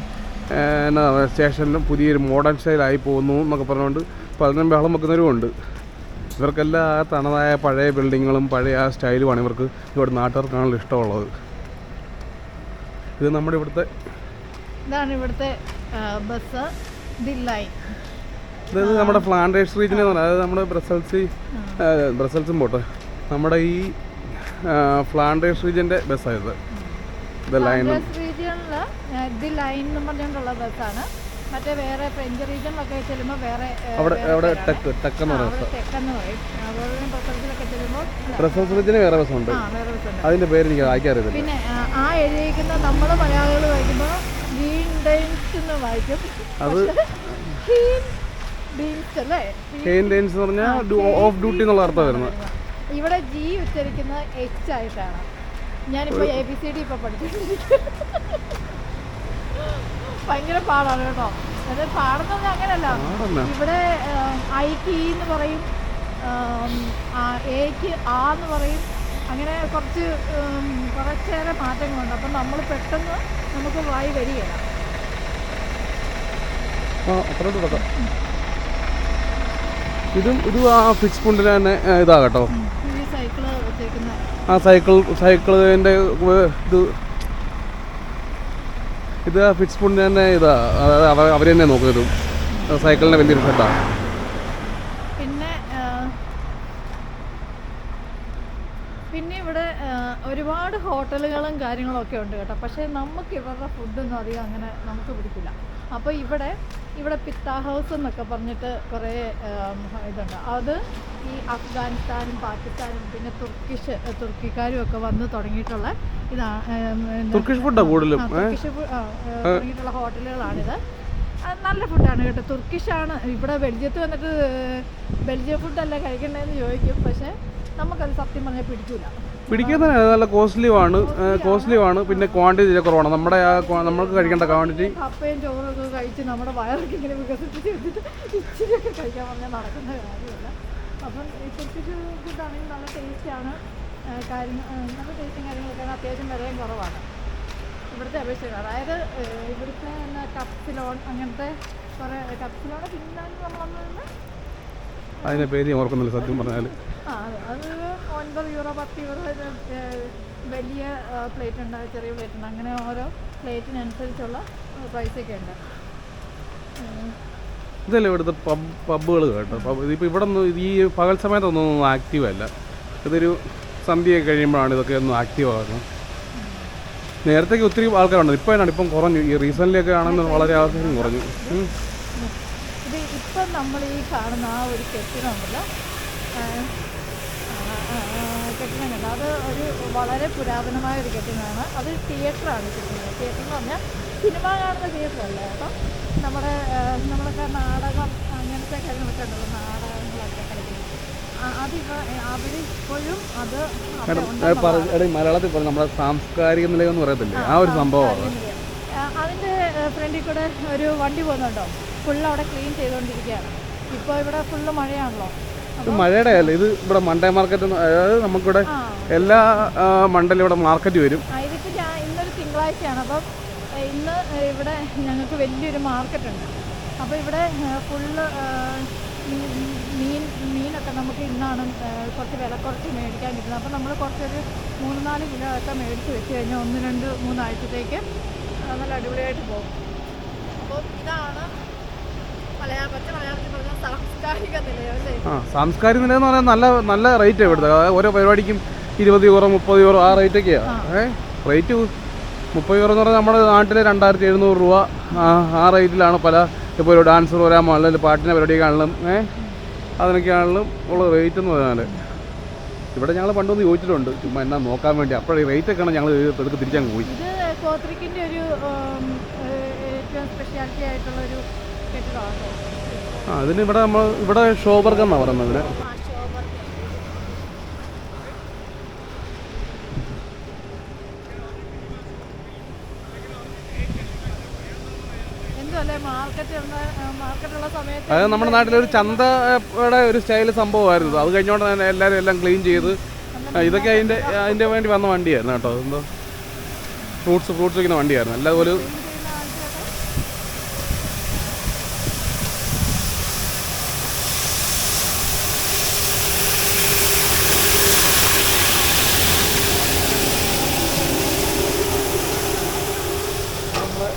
എന്നാ സ്റ്റേഷനിലും പുതിയൊരു മോഡേൺ സ്റ്റൈലായി പോകുന്നു എന്നൊക്കെ പറഞ്ഞുകൊണ്ട് പലരും ബഹളം വെക്കുന്നവരും ഉണ്ട് ഇവർക്കെല്ലാം ആ തനതായ പഴയ ബിൽഡിങ്ങുകളും പഴയ ആ സ്റ്റൈലുമാണ് ഇവർക്ക് ഇവിടെ നാട്ടുകാർക്കാണല്ലോ ഇഷ്ടമുള്ളത്. ഇത് നമ്മുടെ ഇവിടുത്തെ ഇതാണ് ഇവിടുത്തെ ബസ് അതായത് നമ്മുടെ പ്ലാന്റേഷൻ റീജിയൻ എന്ന് അതായത് നമ്മുടെ ബ്രസൽസി ബ്രസൽസും പോട്ടെ. നമ്മുടെ ഈ ഫ്ലാൻഡേഴ്സ് റീജിയന്റെ ബസ്സായത് ഇത്. റീജിയണിൽ ദി ലൈൻ എന്ന് പറഞ്ഞുകൊണ്ടുള്ള ബസ്സാണ് മറ്റേ വേറെ ഫ്രഞ്ച് റീജിയണിലൊക്കെ ചെല്ലുമ്പോൾ വേറെ അവിടെ. ടെക്ക് ടെക്ക് എന്ന് പറയും. അതുപോലെ പ്രസവത്തിലൊക്കെ ചെല്ലുമ്പോൾ റീജിയന് വേറെ ബസ്സുണ്ട് അതിന്റെ പേര് എനിക്ക് വായിക്കാറില്ല പിന്നെ ആ, എഴുതിയിരിക്കുന്ന നമ്മൾ മലയാളികൾ വായിക്കുമ്പോൾ എന്ന് വായിക്കും. അത് ഓഫ് ഡ്യൂട്ടി എന്നുള്ള അർത്ഥം വരുന്നത്. ഇവിടെ ജി ഉച്ചരിക്കുന്നത് എച്ച് ആയിട്ടാണ്. ഞാനിപ്പോ എ ബി സി ഡി ഇപ്പൊ പഠിച്ചിട്ടുണ്ട് ഭയങ്കര പാടാണ് കേട്ടോ. അത് പാടുന്നത് അങ്ങനല്ല ഇവിടെ ഐ ഇ എന്ന് പറയും എക്ക് ആ എന്ന് പറയും. അങ്ങനെ കുറച്ച് കുറച്ചേറെ മാറ്റങ്ങളുണ്ട്. അപ്പം നമ്മൾ പെട്ടെന്ന് നമുക്ക് വായി കിടക്കാം ഇതും ഇത് ആ ഫിക്സ് പുണ്ടിൽ തന്നെ ഇതാകട്ടോ ആ സൈക്കിൾ സൈക്കിളിന്റെ ഇത് ഇത് ഫിറ്റ്സ്പൂണിന് തന്നെ ഇതാ അവർ അവർ തന്നെ നോക്കിയതും സൈക്കിളിന്റെ വലിയൊരു ഷെഡാണ് പിന്നെ ആ, പിന്നെ ഇവിടെ ആ, ഒരുപാട് ഹോട്ടലുകളും കാര്യങ്ങളും ഒക്കെ ഉണ്ട് കേട്ടോ. പക്ഷേ നമുക്ക് ഇവരുടെ ഫുഡൊന്നും അധികം അങ്ങനെ നമുക്ക് പിടിക്കില്ല. അപ്പോൾ ഇവിടെ ഇവിടെ പിത്ത ഹൗസ് എന്നൊക്കെ പറഞ്ഞിട്ട് കുറേ ഇതുണ്ട്. അത് ഈ അഫ്ഗാനിസ്ഥാനും പാകിസ്ഥാനും പിന്നെ തുർക്കിഷ് തുർക്കിക്കാരും ഒക്കെ വന്ന് തുടങ്ങിയിട്ടുള്ള ഇതാണ് തുർക്കിഷ് ഫുഡാണ് കൂടുതലും? തുടങ്ങിയിട്ടുള്ള ഹോട്ടലുകളാണിത്. നല്ല ഫുഡാണ് കേട്ടോ. തുർക്കിഷാണ് ഇവിടെ ബെൽജിയത്ത് വന്നിട്ട് ബെൽജിയം ഫുഡല്ല കഴിക്കണ്ടേന്ന് ചോദിക്കും. പക്ഷേ നമുക്കത് സത്യം പറഞ്ഞാൽ പിടിക്കൂല. പിടിക്കുന്ന നല്ല കോസ്റ്റ്ലിയുമാണ് കോസ്റ്റ്ലിയുമാണ് പിന്നെ ക്വാണ്ടിറ്റി കുറവാണ്. നമ്മുടെ ആ നമ്മൾക്ക് കഴിക്കേണ്ട ക്വാണ്ടിറ്റി അപ്പയും ചോറൊക്കെ കഴിച്ച് നമ്മുടെ വയറൊക്കെ ഇങ്ങനെ വികസിപ്പിച്ച് വെച്ചിട്ട് ഇച്ചിരിയൊക്കെ കഴിക്കാൻ പറഞ്ഞാൽ നടക്കുന്ന കാര്യമല്ല. അപ്പം ഇപ്പോഴത്തെ ഫുഡാണെങ്കിൽ നല്ല ടേസ്റ്റാണ് കാര്യം നല്ല ടേസ്റ്റും കാര്യങ്ങളൊക്കെ അത്യാവശ്യം വിലയും കുറവാണ്. ഇവിടുത്തെ അപേക്ഷിച്ച് അതായത് ഇവിടുത്തെ കപ്സിലോൺ അങ്ങനത്തെ കുറേ കപ്സിലോണ് പിന്നാണ് നമ്മളൊന്നും അതിന്റെ പേര് ഓർക്കുന്നില്ല സത്യം പറഞ്ഞാൽ ആ അത് അത് ഒൻപത് യൂറോ പത്ത് യൂറോ വലിയ പ്ലേറ്റ് ഉണ്ട് ചെറിയ പ്ലേറ്റ് ഉണ്ട് അങ്ങനെ ഓരോ പ്ലേറ്റിനനുസരിച്ചുള്ള പ്രൈസൊക്കെ ഉണ്ട്. ഇതല്ലേ ഇവിടുത്തെ പബ് പബ്ബുകൾ കേട്ടോ. പബ് ഇതിപ്പോൾ ഇവിടെ ഒന്നും ഈ പകൽ സമയത്തൊന്നും ആക്റ്റീവ് അല്ല. ഇതൊരു സന്ധ്യയൊക്കെ കഴിയുമ്പോഴാണ് ഇതൊക്കെ ഒന്ന് ആക്റ്റീവ് ആകുന്നത് നേരത്തേക്ക് ഒത്തിരി ആൾക്കാരുണ്ട്. ഇപ്പോൾ എന്നാണ്? ഇപ്പം കുറഞ്ഞു. ഈ റീസെന്റ്ലി ഒക്കെ ആണെന്ന് വളരെ ആവശ്യം കുറഞ്ഞു. ഇപ്പം നമ്മൾ ഈ കാണുന്ന ആ ഒരു കെട്ടിടമുണ്ടല്ലോ ആ, കെട്ടിടം അത് ഒരു വളരെ പുരാതനമായ ഒരു കെട്ടിടമാണ്. അത് തിയേറ്ററാണ് ചെയ്യുന്നത് തിയേറ്റർ എന്ന് പറഞ്ഞാൽ സിനിമ കാണുന്ന തിയേറ്ററല്ലേ? കേട്ടോ നമ്മുടെ നമ്മളൊക്കെ നാടകം അങ്ങനത്തെ കാര്യങ്ങളൊക്കെ ഉണ്ടല്ലോ നാടകങ്ങളൊക്കെ കളിക്കുന്നത്. അതിവ അത് മലയാളത്തിൽ നമ്മുടെ സാംസ്കാരിക നിലയം എന്ന് പറയത്തില്ലേ? ആ ഒരു സംഭവമാണ്. അതിന്റെ ഫ്രണ്ടിൽ കൂടെ ഒരു വണ്ടി പോകുന്നുണ്ടോ? ഫുള്ള് അവിടെ ക്ലീൻ ചെയ്തുകൊണ്ടിരിക്കുകയാണ്. ഇപ്പോൾ ഇവിടെ ഫുള്ള് മഴയാണല്ലോ. ഇത് മഴയുടെ അല്ല? ഇത് ഇവിടെ മണ്ടേ മാർക്കറ്റ് അതായത് നമുക്കിവിടെ എല്ലാ മണ്ടലും ഇവിടെ മാർക്കറ്റ് വരും. ഇന്നൊരു തിങ്കളാഴ്ചയാണ്. അപ്പം ഇന്ന് ഇവിടെ ഞങ്ങൾക്ക് വലിയൊരു മാർക്കറ്റ് ഉണ്ട് അപ്പോൾ ഇവിടെ ഫുള്ള് മീൻ മീനൊക്കെ നമുക്ക് ഇന്നാണ് കുറച്ച് വില കുറച്ച് മേടിക്കാൻ കിട്ടുന്നത് അപ്പോൾ നമ്മൾ കുറച്ചൊരു മൂന്ന് നാല് കിലോ ഒക്കെ മേടിച്ച് വെച്ച് കഴിഞ്ഞാൽ ഒന്ന് രണ്ട് മൂന്നാഴ്ചത്തേക്ക് നല്ല അടിപൊളിയായിട്ട് പോകും. അപ്പോൾ ഇതാണ് മലയാള പച്ച മലയാളത്തിൽ പറഞ്ഞ സാംസ്കാരിക നില എന്ന് പറഞ്ഞാൽ നല്ല നല്ല റേറ്റ് ഇവിടുത്തെ. ഓരോ പരിപാടിക്കും ഇരുപത് യൂറോ മുപ്പത് യൂറോ ആ റേറ്റ് ഏ? റേറ്റ് മുപ്പത് യൂറോ എന്ന് പറഞ്ഞാൽ നമ്മുടെ നാട്ടിലെ രണ്ടായിരത്തി എഴുന്നൂറ് രൂപ ആ റേറ്റിലാണ് പല ഇപ്പോൾ ഒരു ഡാൻസ് പ്രോഗ്രാം ആണെങ്കിലും പാട്ടിന്റെ പരിപാടിയൊക്കെയാണെങ്കിലും ഏ? അതിനൊക്കെയാണെങ്കിലും ഉള്ള റേറ്റ് എന്ന് പറഞ്ഞാൽ ഇവിടെ ഞങ്ങൾ പണ്ടൊന്ന് ചോദിച്ചിട്ടുണ്ട്. ചുമ്മാ എന്നാ നോക്കാൻ വേണ്ടി. അപ്പോഴേ റേറ്റ് ഒക്കെയാണ് ഞങ്ങൾ എടുത്ത് തിരിച്ചങ്ങ് പോയി. ഒരു ഉം, ഏറ്റവും സ്പെഷ്യാലിറ്റി ആയിട്ടുള്ള ഒരു കെട്ടിടമാണ് ആ അതിന് ഇവിടെ നമ്മൾ ഇവിടെ ഷോബർഗ് എന്നാണ് പറയുന്നത് ഇതിന്? അതായത് നമ്മുടെ നാട്ടിലെ ഒരു ചന്തയുടെ ഒരു സ്റ്റൈൽ സംഭവമായിരുന്നു. അത് കഴിഞ്ഞോണ്ട് തന്നെ എല്ലാവരും എല്ലാം ക്ലീൻ ചെയ്ത് ഇതൊക്കെ അതിന്റെ അതിന്റെ വേണ്ടി വന്ന വണ്ടിയായിരുന്നു കേട്ടോ. എന്തോ ഫ്രൂട്ട്സ് ഫ്രൂട്ട്സ് വയ്ക്കുന്ന വണ്ടിയായിരുന്നു. അല്ലാതെ ഒരു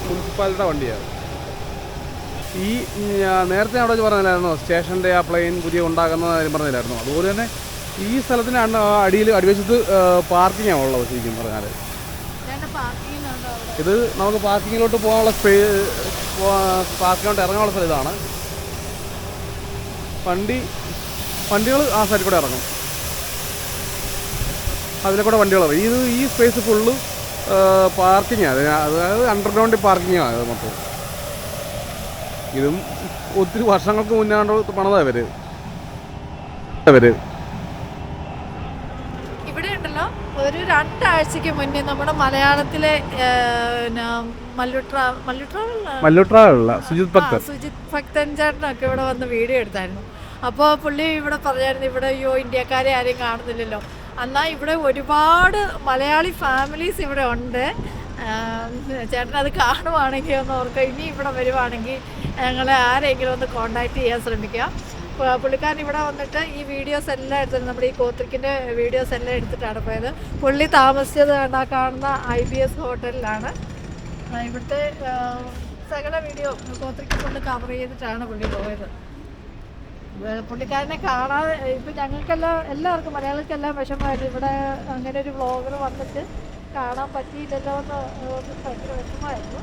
മുനിസിപ്പാലിറ്റിയുടെ വണ്ടിയാണ്. ഈ നേരത്തെ അവിടെ പറഞ്ഞില്ലായിരുന്നോ? സ്റ്റേഷന്റെ ആ പ്ലെയിൻ പുതിയ ഉണ്ടാക്കുന്ന കാര്യം പറഞ്ഞില്ലായിരുന്നു? അതുപോലെ തന്നെ ഈ സ്ഥലത്തിന് അടിയിൽ അടിവശത്ത് പാർക്കിംഗാണ് ഉള്ളത് ശരിക്കും പറഞ്ഞാൽ ഇത് നമുക്ക് പാർക്കിങ്ങിലോട്ട് പോകാനുള്ള സ്പേ പാർക്കിങ്ങോട്ട് ഇറങ്ങാനുള്ള സ്ഥലം ഇതാണ്. വണ്ടി വണ്ടികൾ ആ സൈഡിൽ കൂടെ ഇറങ്ങും. അതിലെ കൂടെ വണ്ടികൾ ഇത് ഈ സ്പേസ് ഫുള്ള് പാർക്കിങ്ങാണ് അതായത് അണ്ടർഗ്രൗണ്ട് പാർക്കിങ്ങാണ് ആണ് മൊത്തം. ഇതും ഒത്തിരി വർഷങ്ങൾക്ക് മുന്നാണ്ട് പണതാ ഇവർ. ഇവർ. ഇവിടെ ഉണ്ടല്ലോ ഒരു രണ്ടാഴ്ചക്ക് മുന്നേ നമ്മുടെ മലയാളത്തിലെ സുജിത് ആ, സുജിത് ഭക്തൻ ചേട്ടനൊക്കെ ഇവിടെ വന്ന് വീഡിയോ എടുത്തായിരുന്നു. അപ്പോൾ പുള്ളി ഇവിടെ പറഞ്ഞായിരുന്നു ഇവിടെ അയ്യോ ഇന്ത്യക്കാരെ ആരെയും കാണുന്നില്ലല്ലോ. എന്നാൽ ഇവിടെ ഒരുപാട് മലയാളി ഫാമിലീസ് ഇവിടെ ഉണ്ട്. ചേട്ടൻ അത് കാണുവാണെങ്കിൽ ഒന്ന് ഓർക്കുക. ഇനി ഇവിടെ വരുവാണെങ്കിൽ ഞങ്ങളെ ആരെങ്കിലും ഒന്ന് കോണ്ടാക്ട് ചെയ്യാൻ ശ്രമിക്കുക പുള്ളിക്കാരൻ ഇവിടെ വന്നിട്ട് ഈ വീഡിയോസ് എല്ലാം എടുത്തിട്ട് നമ്മുടെ ഈ കോത്രിക്കിന്റെ വീഡിയോസ് എല്ലാം എടുത്തിട്ടാണ് പോയത്. പുള്ളി താമസിച്ചത് കണ്ടാ കാണുന്ന ഐ ബി എസ് ഹോട്ടലിലാണ്. ഇവിടുത്തെ സകല വീഡിയോ കോത്രിക്ക് കവർ ചെയ്തിട്ടാണ് പുള്ളി പോയത്. പുള്ളിക്കാരനെ കാണാതെ ഇപ്പം ഞങ്ങൾക്കെല്ലാം എല്ലാവർക്കും മലയാളികൾക്കെല്ലാം വിഷമമായിട്ട് ഇവിടെ അങ്ങനെ ഒരു വ്ളോഗർ വന്നിട്ട് കാണാൻ പറ്റിയില്ലല്ലോ എന്ന് ഭയങ്കര വിഷമമായിരുന്നു.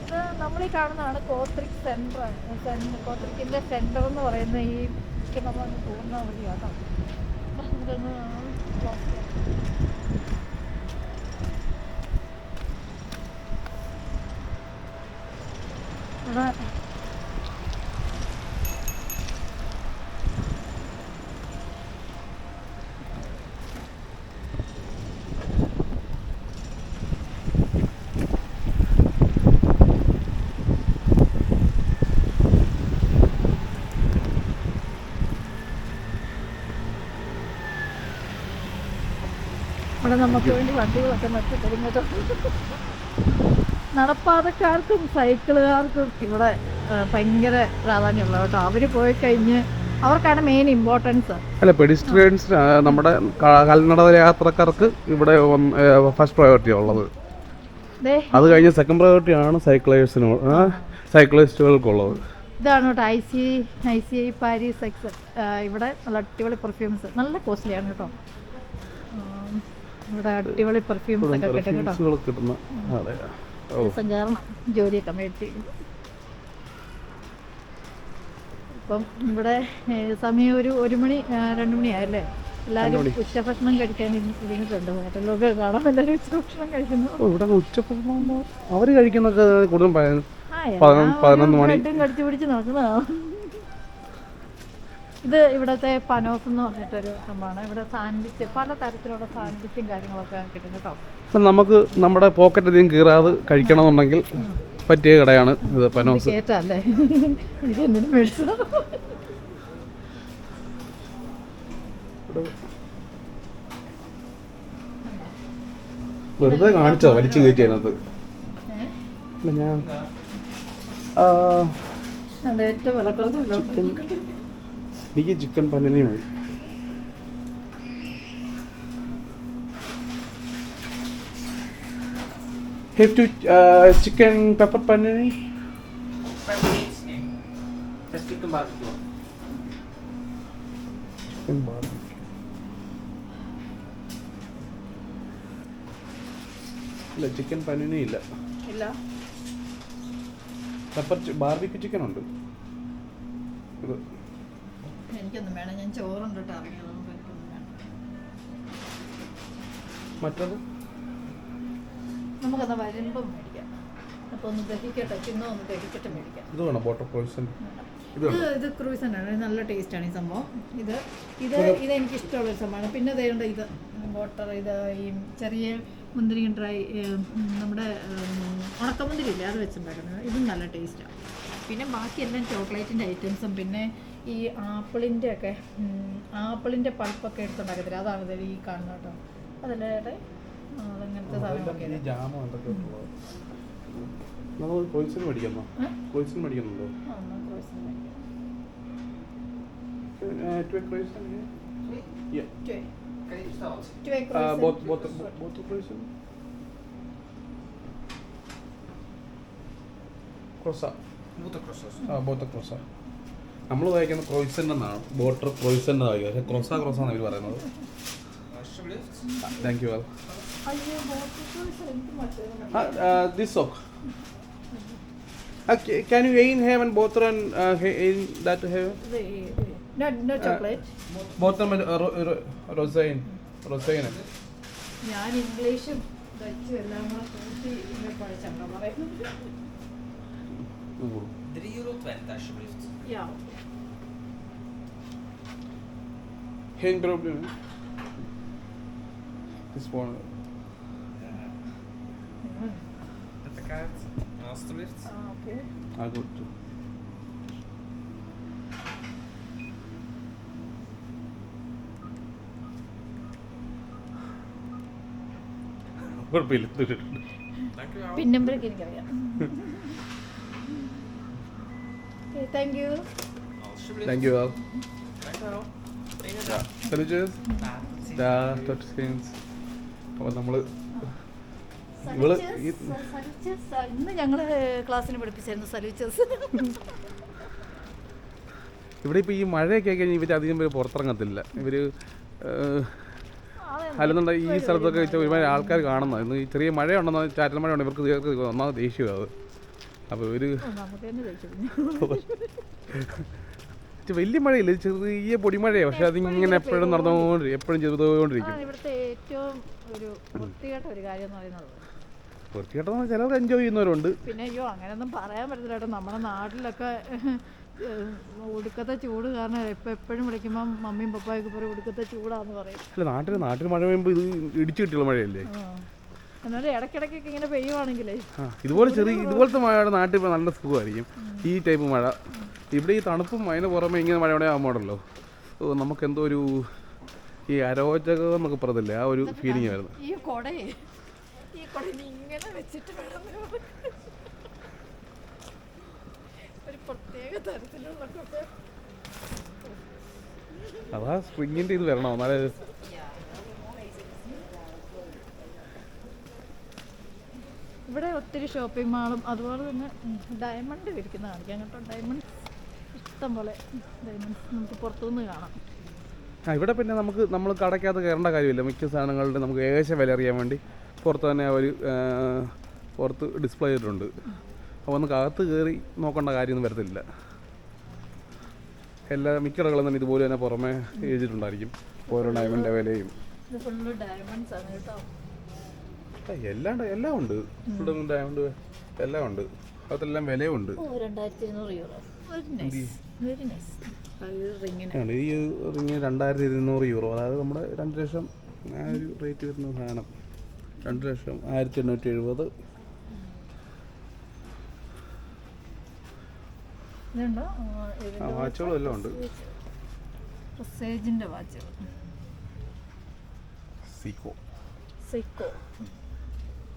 ഇത് നമ്മൾ ഈ കാണുന്നതാണ് കോത്രിക് സെന്റർ കോത്രിക്കിന്റെ സെന്റർ എന്ന് പറയുന്ന ഈ നമ്മൾ പോകുന്ന വഴിയാട്ടോ ഇതൊന്ന് ഇവിടെ ഇവിടെ നമുക്ക് വേണ്ടി വണ്ടികളൊക്കെ നിർത്തി തരുന്നത്. നടപ്പാതക്കാർക്കും സൈക്കിളുകാർക്കും ഇവിടെ ഭയങ്കര പ്രാധാന്യമുള്ള കേട്ടോ. അവർ പോയി കഴിഞ്ഞ് അവർക്കാണ് മെയിൻ ഇമ്പോർട്ടൻസ് അല്ല പെഡിസ്ട്രിയൻസ് നമ്മുടെ കൽനട യാത്രക്കാർക്ക് ഇവിടെ ഫസ്റ്റ് പ്രയോറിറ്റി ഉള്ളത്. അത് കഴിഞ്ഞ സെക്കൻഡ് പ്രയോറിറ്റി ആണ് സൈക്ലേഴ്സിന് സൈക്ലിസ്റ്റുകൾക്കുള്ളത് ഇതാണ് കേട്ടോ I C I C I Paris X ഇവിടെ നല്ല അടിപൊളി പെർഫ്യൂംസ് നല്ല കോസ്റ്റ്ലിയാണ് കേട്ടോ. ഇവിടെ അടിപൊളി പെർഫ്യൂംസ് ഒക്കെ കിട്ടും കേട്ടോ. കിട്ടുന്ന സഞ്ചാരണം ജോലിയൊക്കെ മേടിച്ച്. ഇപ്പം ഇവിടെ സമയം ഒരു ഒരു മണി രണ്ട് മണിയായല്ലേ എല്ലാവരും ഉച്ചഭക്ഷണം കഴിക്കാൻ ഇരി- ഇരുന്നിട്ടുണ്ട്. മറ്റുള്ളവർക്ക് കാണാൻ എല്ലാവരും ഉച്ചഭക്ഷണം കഴിക്കുന്നു. ഇവിടെ ഉച്ചഭക്ഷണം അവർ കഴിക്കുന്നൊക്കെ കൂടുതലും പതിനൊന്ന് മണി. കടിച്ചു പിടിച്ച് നടക്കുന്നതാണ് ഇത് ഇവിടത്തെ പനോസ് എന്ന് പറഞ്ഞിട്ടൊരു സംഭവമാണ്. ഇവിടെ സാൻഡ്വിച്ച് പല തരത്തിലുള്ള സാൻഡ്വിച്ചും കാര്യങ്ങളൊക്കെ കിട്ടും കേട്ടോ. ഇപ്പം നമുക്ക് നമ്മുടെ പോക്കറ്റ് അധികം കീറാതെ കഴിക്കണമെന്നുണ്ടെങ്കിൽ പറ്റിയ കടയാണ് ഇത് പനോസ് കേട്ടല്ലേ എനിക്ക് എന്തിനും മേടിച്ചതാ വെറുതെ കാണിച്ചോ വലിച്ചു കയറ്റി അതിനകത്ത്. ഞാൻ ഏറ്റവും വിലക്കുറച്ചുള്ള എനിക്ക് ചിക്കൻ പന്നനി മതി Have to uh, chicken pepper panini? Chicken. Barbecue. ഇല്ല ചിക്കൻ പനിനി ഇല്ല. ഇല്ല. പെപ്പർ ബാർബിക്ക് ചിക്കൻ ഉണ്ട്. ഇത് എനിക്കൊന്നും വേണം ഞാൻ ചോറുണ്ട് കേട്ടോ ഇറങ്ങിയതൊന്നും എനിക്കൊന്നും വേണം മറ്റത്? നമുക്കത് വരുമ്പം മേടിക്കാം. അപ്പോൾ ഒന്ന് ദഹിക്കട്ടെ. ചിന്ന ഒന്ന് ദഹിച്ചിട്ട് മേടിക്കാം. ഇത് വേണം? ബോട്ടർ പോയിസൺ ഇത് ഇത് ആണ്. നല്ല ടേസ്റ്റാണ് ഈ സംഭവം. ഇത് ഇത് ഇത് എനിക്ക് ഇഷ്ടമുള്ള ഒരു സംഭവമാണ്. പിന്നെ ഇതേണ്ട ഇത്. ബോട്ടർ ഇത് ഈ ചെറിയ മുന്തിരി ഡ്രൈ നമ്മുടെ ഉണക്കമുന്തിരി ഇല്ലേ അത് വെച്ചുണ്ടാക്കുന്നത് ഇതും നല്ല ടേസ്റ്റാണ് പിന്നെ ബാക്കി എല്ലാം ചോക്ലേറ്റിന്റെ ഐറ്റംസും പിന്നെ ഈ ആപ്പിളിന്റെ ഒക്കെ ആപ്പിളിന്റെ പൾപ്പൊക്കെ എടുത്തുണ്ടാക്കത്തില്ല അതാണ് ഇതിൽ ഈ കാണുന്നത് കേട്ടോ. അതല്ലേ ഏട്ടാ? ആ, അതങ്ങനത്തെ സാധനങ്ങളൊക്കെ ഈ ജാമ നമ്മൾ? പോയിസൺ മേടിക്കുന്നുണ്ടോ? ആ, എന്നാ croissant Both two poison Two egg. Two egg Uh, croissant. both both നമ്മൾ വായിക്കുന്ന ക്രോയിസൻ എന്നാണ്. ബോട്ടർ ക്രോയിസൻ എന്ന് വായിക്കുക പക്ഷേ ക്രോസ ക്രോസ എന്നാണ് ഇവർ പറയുന്നത് thank you both this sock can you എയിൻ have and bother and എയിൻ ദാറ്റ് ഹേവ് ഇത് ഈ- ഇത്. No, no chocolate. ബോത്തർ റൊസൈൻ റൊസൈൻ ഞാൻ ഇംഗ്ലീഷും ഡച്ചും എല്ലാം കൂടെ കൂട്ടി ഇങ്ങനെ പഠിച്ചാണ് പറയുന്നത് Drie euro twintig alsjeblieft. Ja. Geen probleem. Het is gewoon. Met de kaart. Alsjeblieft. okay. Ah, goed. കുഴപ്പമില്ല തീർച്ചയായിട്ടും Dank u wel. പിൻ നമ്പറൊക്കെ എനിക്കറിയാം thank you thank you touch screens അപ്പോൾ നമ്മൾ ഇവൾ ഇന്ന് ഞങ്ങൾ ക്ലാസ്സിന് പഠിപ്പിച്ചായിരുന്നു സലൂച്ചേഴ്സ് ഇവിടെ ഇപ്പോൾ ഈ മഴയൊക്കെ ആയി കഴിഞ്ഞാൽ ഇവർ അധികം പേര് പുറത്തിറങ്ങത്തില്ല. ഇവർ അല്ലെന്നുണ്ടെങ്കിൽ ഈ സ്ഥലത്തൊക്കെ വെച്ചാൽ ഒരുപാട് ആൾക്കാർ കാണുന്ന ഇന്ന് ഈ ചെറിയ മഴയുണ്ടെന്ന് ചാറ്റൽ മഴ ഇവർക്ക് ഇവർക്ക് ഒന്നാമത് ദേഷ്യമാണ് അത്. അപ്പോൾ ഇവർ വലിയ മഴയില്ല ചെറിയ പൊടിമഴയാണ് പക്ഷെ അതിങ്ങനെ എപ്പോഴും നടന്നുകൊണ്ടിരിക്കും എപ്പോഴും ചെയ്തുകൊണ്ടിരിക്കും ഇവിടുത്തെ ഏറ്റവും ഒരു വൃത്തികെട്ട ഒരു കാര്യം എന്ന് പറയുന്നത് വൃത്തികെട്ടെന്ന് ചിലർക്ക് എൻജോയ് ചെയ്യുന്നവരുണ്ട്. പിന്നെ അയ്യോ അങ്ങനെയൊന്നും പറയാൻ പറ്റില്ല കേട്ടോ. നമ്മുടെ നാട്ടിലൊക്കെ ഒടുക്കത്തെ ചൂട് കാരണം ഇപ്പം എപ്പോഴും വിളിക്കുമ്പോൾ മമ്മിയും പപ്പായൊക്കെ പറയും ഒടുക്കത്തെ ചൂടാന്ന് പറയും. അല്ല നാട്ടിൽ നാട്ടിൽ മഴ പെയ്യുമ്പോൾ ഇത് ഇടിച്ചു കിട്ടിയുള്ള മഴയല്ലേ. എന്നാലും ഇടയ്ക്കിടയ്ക്കൊക്കെ ഇങ്ങനെ പെയ്യുവാണെങ്കിലേ. ഇതുപോലെ ചെറിയ ഇതുപോലത്തെ മഴയുടെ നാട്ടിൽ നല്ല സുഖമായിരിക്കും. ഈ ടൈപ്പ് മഴ. ഇവിടെ ഈ തണുപ്പും അതിന് പുറമെ ഇങ്ങനെ ഓ നമുക്ക് എന്തോ ഒരു ഈ അരോചകം എന്നൊക്കെ പറഞ്ഞില്ലേ ആ ഒരു ഫീലിംഗ് ആയിരുന്നു. ഈ കൊടയെ ഈ ഇങ്ങനെ വെച്ചിട്ട് ഒരു പ്രത്യേക തരത്തിലുള്ള അതാ സ്പ്രിങ്ങിന്റെ ഇത് വരണോ എന്നാലേ ഇവിടെ ഒത്തിരി ഷോപ്പിംഗ് മാളും അതുപോലെ തന്നെ ഡയമണ്ട് വിരിക്കുന്ന കാണിക്കാം കേട്ടോ ഡയമണ്ട് ഇഷ്ടം പോലെ ഡയമണ്ട്സ് നമുക്ക് പുറത്തുനിന്ന് കാണാം. ആ ഇവിടെ പിന്നെ നമുക്ക് നമ്മൾ കടയ്ക്കകത്ത് കയറേണ്ട കാര്യമില്ല. മിക്ക സാധനങ്ങളുടെ നമുക്ക് ഏകദേശം വില അറിയാൻ വേണ്ടി പുറത്ത് തന്നെ അവർ പുറത്ത് ഡിസ്പ്ലേ ചെയ്തിട്ടുണ്ട്. അപ്പോൾ നമുക്ക് അകത്ത് കയറി നോക്കേണ്ട കാര്യമൊന്നും വരത്തില്ല. എല്ലാ മിക്ക കടകളും തന്നെ ഇതുപോലെ തന്നെ പുറമേ എഴുതിയിട്ടുണ്ടായിരിക്കും. ഓരോ ഡയമണ്ടിന്റെ വിലയും. എല്ലാം ഉണ്ട് എല്ലാം ഉണ്ട്. ഡയമണ്ട് എല്ലാം ഉണ്ട്. അതെല്ലാം വിലയും ഉണ്ട് രണ്ടായിരത്തി അഞ്ഞൂറ് യൂറോ. വെരി നൈസ് ഈ റിങ് രണ്ടായിരത്തി ഇരുന്നൂറ് യൂറോ അതായത് നമ്മുടെ രണ്ട് ലക്ഷം ആ ഒരു റേറ്റ് വരുന്ന സാധനം. രണ്ട് ലക്ഷം ആയിരത്തി എണ്ണൂറ്റി എഴുപത്. വാച്ചുകളും എല്ലാം ഉണ്ട്. വാച്ചുകൾ. സീക്കോ സിക്കോ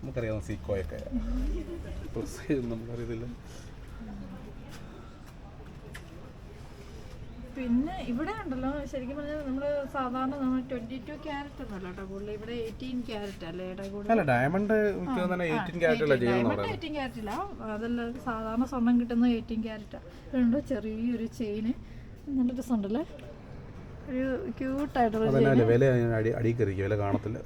നമുക്കറിയാം സീക്കോയൊക്കെ നമുക്കറിയത്തില്ല. പിന്നെ ഇവിടെ ഉണ്ടല്ലോ ശരിക്കും പറഞ്ഞാൽ നമ്മൾ സാധാരണ നമ്മൾ ട്വന്റി ടു ക്യാരറ്റ് ഒന്നല്ല കേട്ടോ കൂടുതൽ ഇവിടെ എയ്റ്റീൻ ക്യാരറ്റ് അല്ലേ ഏട്ടാ കൂടുതൽ ഡയമണ്ട് എയ്റ്റീൻ ക്യാരറ്റ് ഇല്ല. അതല്ല സാധാരണ സ്വർണം കിട്ടുന്ന എയ്റ്റീൻ ക്യാരറ്റാണ് ഇതുണ്ട് ചെറിയൊരു ചെയിന് നല്ല രസമുണ്ടല്ലേ? ഒരു ക്യൂട്ടായിട്ടുള്ള അതല്ല വില ഞാൻ അടി അടി കയറിക്കും വില കാണത്തില്ല.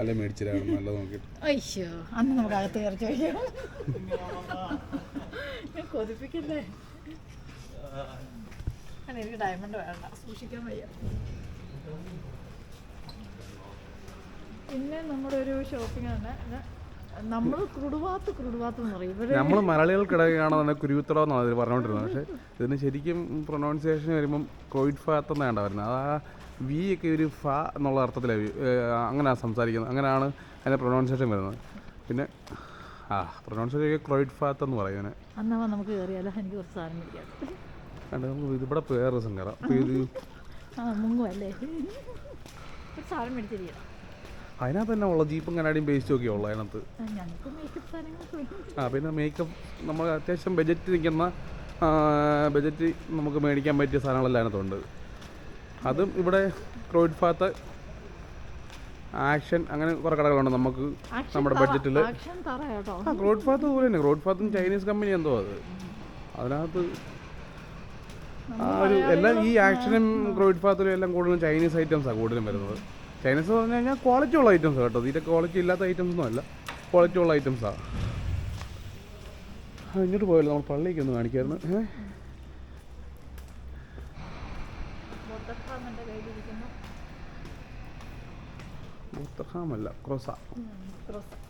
അല്ല മേടിച്ചിട്ടാണ് നല്ലത് നോക്കിയിട്ട് അയ്യോ അന്ന് നമുക്ക് അകത്ത് കയറി ചോദിക്കാം. ഞാൻ കൊതിപ്പിക്കല്ലേ? എനിക്ക് ഡയമണ്ട് വേണ്ട. സൂക്ഷിക്കാൻ വയ്യ. പിന്നെ നമ്മുടെ ഒരു ഷോപ്പിംഗ് ആണ്. നമ്മൾ കുടുവാത്ത് കുടുവാത്ത് എന്ന് പറയും. ഇവർ നമ്മൾ മലയാളികൾക്കിടയിലാണെന്നുണ്ടെങ്കിൽ കുരുത്തറ എന്നാണ് ഇതിൽ പറഞ്ഞുകൊണ്ടിരുന്നത്. പക്ഷേ ഇതിന് ശരിക്കും പ്രൊനൗൺസിയേഷൻ വരുമ്പം കോവിഡ് ഫാത്ത് എന്നാണ് വരുന്നത്. അത് ആ വി ഒക്കെ ഒരു ഫ എന്നുള്ള അർത്ഥത്തിലാണ് അങ്ങനെയാണ് സംസാരിക്കുന്നത്. അങ്ങനെയാണ് അതിന്റെ പ്രൊനൗൺസിയേഷൻ വരുന്നത്. പിന്നെ ആ പ്രൊനൗൺസിയേഷൻ ക്രോയിഡ് ഫാത്ത് എന്ന് പറയുന്നത് അന്നാ നമുക്ക് കയറിയാലോ എനിക്ക് കുറച്ച് സാധനം മേടിക്കാം. കണ്ട് നമുക്ക് ഇതിവിടെ ദിവസം കയറാം അപ്പോൾ ഇത് അതിനകത്ത് തന്നെ ഉള്ള ജീപ്പും കനാടിയും പേസ്റ്റും ഒക്കെ ഉള്ളു അതിനകത്ത്. ആ പിന്നെ മേക്കപ്പ് നമ്മൾ അത്യാവശ്യം ബജറ്റ് നിൽക്കുന്ന ബജറ്റ് നമുക്ക് മേടിക്കാൻ പറ്റിയ സാധനങ്ങളെല്ലാം അതിനകത്തുണ്ട്. അതും ഇവിടെ ക്രോയിഡ് ഫാത്ത് ആക്ഷൻ അങ്ങനെ കുറേ കടകളുണ്ട് നമുക്ക് നമ്മുടെ ബഡ്ജറ്റിൽ ആ ക്രോയിഡ് ഫാത്ത് പോലെ തന്നെ ക്രോഡ് ഫാത്തും ചൈനീസ് കമ്പനി എന്തോ അത്. അതിനകത്ത് ആ ഒരു എല്ലാം ഈ ആക്ഷനും ക്രോയിഡ് ഫാത്തിലും എല്ലാം കൂടുതലും ചൈനീസ് ഐറ്റംസാണ് കൂടുതലും വരുന്നത്. ചൈനീസ് എന്ന് പറഞ്ഞു കഴിഞ്ഞാൽ ക്വാളിറ്റി ഉള്ള ഐറ്റംസ് കേട്ടോ. തീരെ ക്വാളിറ്റി ഇല്ലാത്ത ഐറ്റംസ് ഒന്നും അല്ല. ക്വാളിറ്റി ഉള്ള ഐറ്റംസാണ് ഇങ്ങോട്ട് പോയല്ലോ. നമ്മൾ പള്ളിക്ക് ഒന്ന് കാണിക്കായിരുന്നു. ഏഹ് മുത്തഹാമല്ല ക്രോസ. ക്രോസ്.